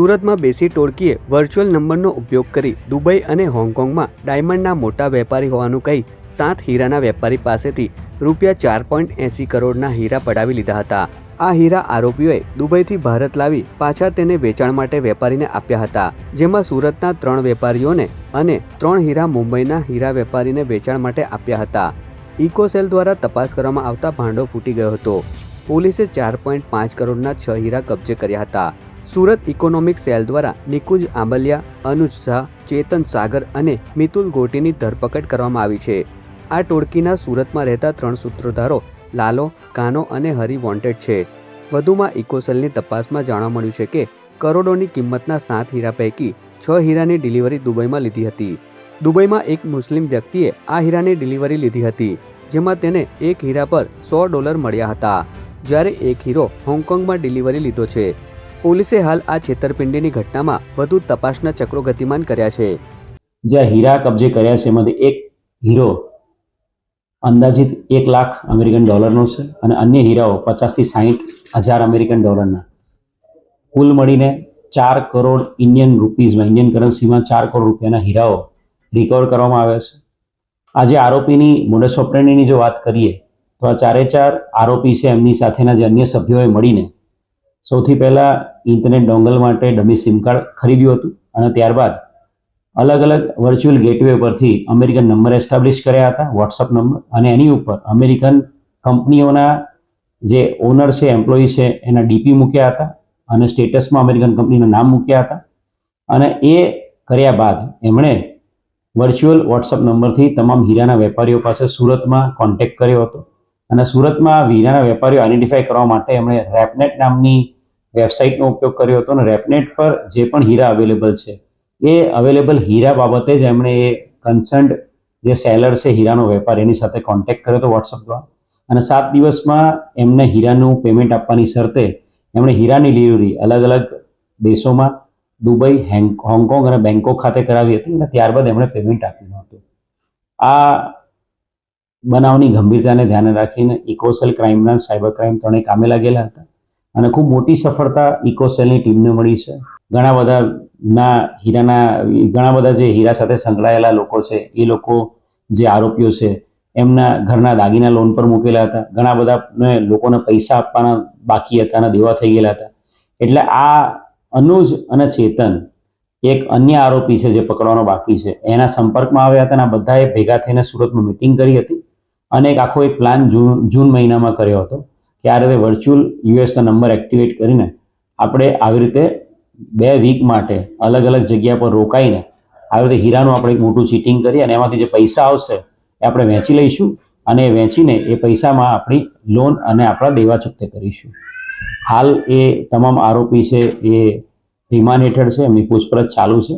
સુરતમાં બેસી ટોળકીએ વર્ચ્યુઅલ નંબરનો ઉપયોગ કરી દુબઈ અને હોંગકોંગમાં ડાયમંડના મોટા વેપારી હોવાનું કહી સાત હીરાના વેપારી પાસેથી રૂપિયા ચાર પોઈન્ટ એંસી કરોડના હીરા પડાવી લીધા હતા. આ હીરા આરોપીઓએ દુબઈથી ભારત લાવી પાછા તેને વેચાણ માટે વેપારીને આપ્યા હતા, જેમાં સુરતના ત્રણ વેપારીઓને અને ત્રણ હીરા મુંબઈના હીરા વેપારીને વેચાણ માટે આપ્યા હતા. ઇકોસેલ દ્વારા તપાસ કરવામાં આવતા ભાંડો ફૂટી ગયો હતો. પોલીસે ચાર પોઈન્ટ પાંચ કરોડના છ હીરા કબજે કર્યા હતા. સુરત ઇકોનોમિક સેલ દ્વારા નિકુંજ આંબલિયા, અનુજ શાહ, ચેતન સાગર અને મિતુલ ગોટીની ધરપકડ કરવામાં આવી છે. આ ટોળકીના સુરતમાં રહેતા ત્રણ સૂત્રધારો લાલો, કાનો અને હરી વોન્ટેડ છે. વધુમાં ઇકોસેલની તપાસમાં જાણવા મળ્યું છે કે કરોડોની કિંમતના સાત હીરા પૈકી છ હીરાની ડિલિવરી દુબઈમાં લીધી હતી. દુબઈમાં એક મુસ્લિમ વ્યક્તિએ આ હીરાની ડિલિવરી લીધી હતી, જેમાં તેને એક હીરા પર સો ડોલર મળ્યા હતા. જ્યારે એક હીરો હોંગકોંગમાં ડિલિવરી લીધો છે. પોલીસે હાલ આ છેતરપિંડીની ઘટનામાં વધુ તપાસના ચક્રો ગતિમાન કર્યા છે. જ્યાં હીરા કબજે કર્યા છે, એમાંથી એક હીરો અંદાજિત એક લાખ અમેરિકન ડોલરનો છે અને અન્ય હીરાઓ પચાસથી સાહીઠ હજાર અમેરિકન ડોલરના. કુલ મળીને ચાર કરોડ ઇન્ડિયન રૂપીઝમાં, ઇન્ડિયન કરન્સીમાં ચાર કરોડ રૂપિયાના હીરાઓ રિકવર કરવામાં આવ્યા છે. આજે આરોપીની મોડસ ઓપરેન્ડીની જો વાત કરીએ, તો આ ચારે ચાર આરોપી છે, એમની સાથેના જે અન્ય સભ્યોએ મળીને સૌથી પહેલાં ઇન્ટરનેટ ડોંગલ માટે ડમી સિમ કાર્ડ ખરીદ્યું હતું અને ત્યારબાદ અલગ અલગ વર્ચ્યુઅલ ગેટવે પરથી અમેરિકન નંબર એસ્ટાબ્લિશ કર્યા હતા વોટ્સઅપ નંબર અને એની ઉપર અમેરિકન કંપનીઓના જે ઓનર છે એમ્પ્લોયી છે, એના ડીપી મૂક્યા હતા અને સ્ટેટસમાં અમેરિકન કંપનીનું નામ મૂક્યા હતા. અને એ કર્યા બાદ એમણે વર્ચ્યુઅલ વોટ્સઅપ નંબરથી તમામ હીરાના વેપારીઓ પાસે સુરતમાં કોન્ટેક્ટ કર્યો હતો. અને સુરતમાં હીરાના વેપારીઓ આઈડેન્ટિફાઈ કરવા માટે એમણે રેપનેટ નામની વેબસાઇટનો ઉપયોગ કર્યો હતો અને રેપનેટ પર જે પણ હીરા અવેલેબલ છે, એ અવેલેબલ હીરા બાબતે જ એમણે એ કન્સર્ન્ડ જે સેલર છે હીરાનો વેપાર, એની સાથે કોન્ટેક્ટ કર્યો હતો વોટ્સઅપ દ્વારા. અને સાત દિવસમાં એમને હીરાનું પેમેન્ટ આપવાની શરતે એમણે હીરાની ડિલિવરી અલગ અલગ દેશોમાં, દુબઈ, હેંગ, હોંગકોંગ અને બેંકોક ખાતે કરાવી હતી અને ત્યારબાદ એમણે પેમેન્ટ આપ્યું હતું. આ બનાવની ગંભીરતાને ધ્યાને રાખીને ઇકોસેલ ક્રાઇમના સાયબર ક્રાઇમ ત્રણેય કામે લાગેલા હતા. અને ખૂબ મોટી સફળતા ઇકોસેલની ટીમને મળી છે. ઘણા બધા ના હીરાના, ઘણા બધા જે હીરા સાથે સંકળાયેલા લોકો છે, એ લોકો જે આરોપીઓ છે, એમના ઘરના દાગીના લોન પર મૂકેલા હતા. ઘણા બધા લોકોને પૈસા આપવાના બાકી હતા અને દેવા થઈ ગયેલા હતા. એટલે આ અનુજ અને ચેતન એક અન્ય આરોપી છે જે પકડવાનો બાકી છે. એના સંપર્કમાં આવ્યા હતા અને બધાએ ભેગા થઈને સુરતમાં મિટિંગ કરી હતી. અને એક આખો એક પ્લાન જૂન જૂન મહિનામાં કર્યો હતો કે આ રીતે વર્ચ્યુઅલ યુએસના નંબર એક્ટિવેટ કરીને આપણે આવી રીતે બે વીક માટે અલગ અલગ જગ્યા પર રોકાઈને આવી રીતે હીરાનું આપણે એક મોટું ચીટિંગ કરીએ અને એમાંથી જે પૈસા આવશે એ આપણે વેચી લઈશું અને એ વેચીને એ પૈસામાં આપણી લોન અને આપણા દેવા ચૂકતે કરીશું. હાલ એ તમામ આરોપી છે એ રિમાન્ડ હેઠળ છે, એમની પૂછપરછ ચાલુ છે.